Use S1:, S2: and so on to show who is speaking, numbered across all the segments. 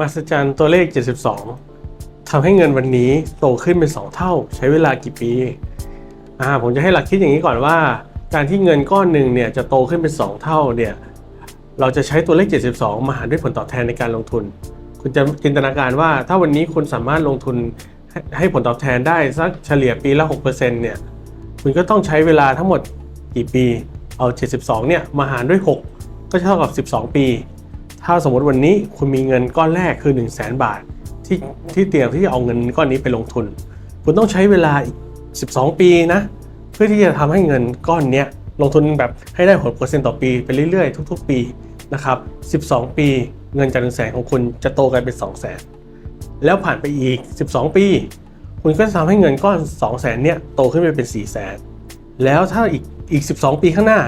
S1: มาสจันตัวเลข 72ทำให้เงินวันนี้โตขึ้นเป็น 2 เท่า ใช้เวลากี่ปีอ่าผมจะให้หลักคิดอย่างนี้ก่อนว่า การที่เงินก้อนหนึ่งเนี่ยจะโตขึ้นเป็น 2 เท่าเนี่ยเราจะใช้ตัวเลข 72 มาหารด้วยผลตอบแทนในการลงทุน คุณจะจินตนาการว่าถ้าวันนี้คุณสามารถลงทุนให้ให้ผลตอบแทนได้สักเฉลี่ยปีละ 6%เนี่ยคุณก็ต้องใช้เวลาทั้งหมดกี่ปี เอา 72 เนี่ยมาหารด้วย 6 ก็เท่ากับ 12 ปี ถ้าสมมติวันนี้คุณมีเงินก้อนแรกคือ 1 0 0 0 0แบาท ที่ที่เตรียมที่จะเอาเงินก้อนนี้ไปลงทุน คุณต้องใช้เวลาอีก 12 ปีนะ เพื่อที่จะทำให้เงินก้อนเนี้ยลงทุนแบบให้ได้ผลเปอร์เซ็นต์ต่อปีไปเรื่อยๆ ทุก ๆ ปีนะครับ 12 ปีเงินจาก1 0 0 0 0แสนของคุณจะโตกลายเป็น2 0 0 0 0 0แล้วผ่านไปอีก 12 ปี คุณก็จะทำให้เงินก้อน2 0 0 0 0 0เนี่ยโตขึ้นไปเป็น 4 0 0 0 0 0แล้วถ้าอีกอีก 12 ปีข้างหน้า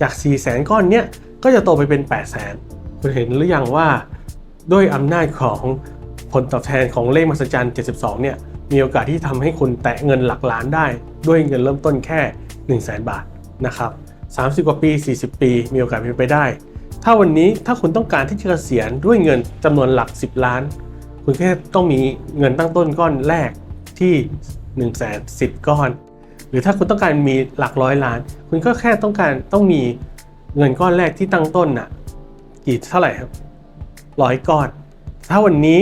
S1: จาก 4 0 0 0 0 0ก้อนเนี้ยก็จะโตไปเป็น 8 0 0 0 0 0 คุณเห็นหรือยังว่าด้วยอำนาจของผลตอบแทนของเลขมหัศจรรย์ 72 เนี่ย มีโอกาสที่ทำให้คุณแตะเงินหลักล้านได้ ด้วยเงินเริ่มต้นแค่ 1 0 0 0 0แบาทนะครับ 30 กว่าปี 40 ปี มีโอกาสเป็นไปได้ ถ้าวันนี้ถ้าคุณต้องการที่จะเกษียณด้วยเงินจำนวนหลัก 10 ล้าน คุณแค่ต้องมีเงินตั้งต้นก้อนแรกที่1 0 0 0 0 10 ก้อน หรือถ้าคุณต้องการมีหลักร้อยล้าน คุณก็แค่ต้องการต้องมีเงินก้อนแรกที่ตั้งต้นน่ะ กี่เท่าไหร่ครับร้อยก้อน ถ้าวันนี้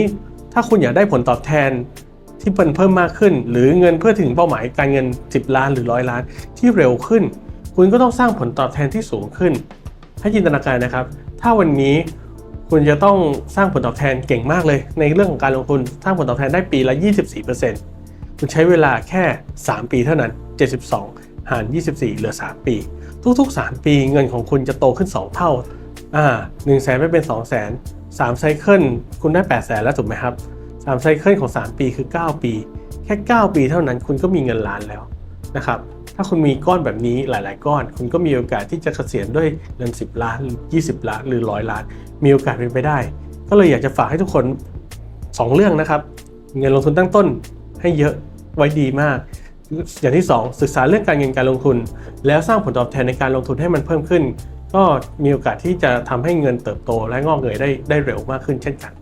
S1: ถ้าคุณอยากได้ผลตอบแทนที่มันเพิ่มมากขึ้น หรือเงินเพื่อถึงเป้าหมายการเงิน 10 ล้านหรือร้อยล้านที่เร็วขึ้น คุณก็ต้องสร้างผลตอบแทนที่สูงขึ้น ให้จินตนาการนะครับ ถ้าวันนี้คุณจะต้องสร้างผลตอบแทนเก่งมากเลย ในเรื่องของการลงทุนสร้างผลตอบแทนได้ปีละ 24%คุณใช้เวลาแค่ 3 ปีเท่านั้น 72 หาร 24 เหลือ 3 ปี ทุกๆ 3 ปีเงินของคุณจะโตขึ้น 2 เท่า อ่า1 0 0 0 0แสนไม่เป็น2 0 0 0 0 0 3ไซเคิลคุณได้8 0 0แสนแล้วถูกไหมครับ3ไซเคิลของ3ปีคือ9ปี แค่9ปีเท่านั้นคุณก็มีเงินล้านแล้วนะครับถ้าคุณมีก้อนแบบนี้หลาย ๆ ก้อน คุณก็มีโอกาสที่จะเกษียณด้วยเงิน 10 ล้าน 20 ล้านหรือ100ล้าน มีโอกาสเป็นไปได้ ก็เลยอยากจะฝากให้ทุกคน 2 เรื่องนะครับ เงินลงทุนตั้งต้นให้เยอะไว้ดีมาก อย่างที่ 2 ศึกษาเรื่องการเงินการลงทุน แล้วสร้างผลตอบแทนในการลงทุนให้มันเพิ่มขึ้น ก็มีโอกาสที่จะทำให้เงินเติบโตและงอกเงยได้ได้เร็วมากขึ้นเช่นกัน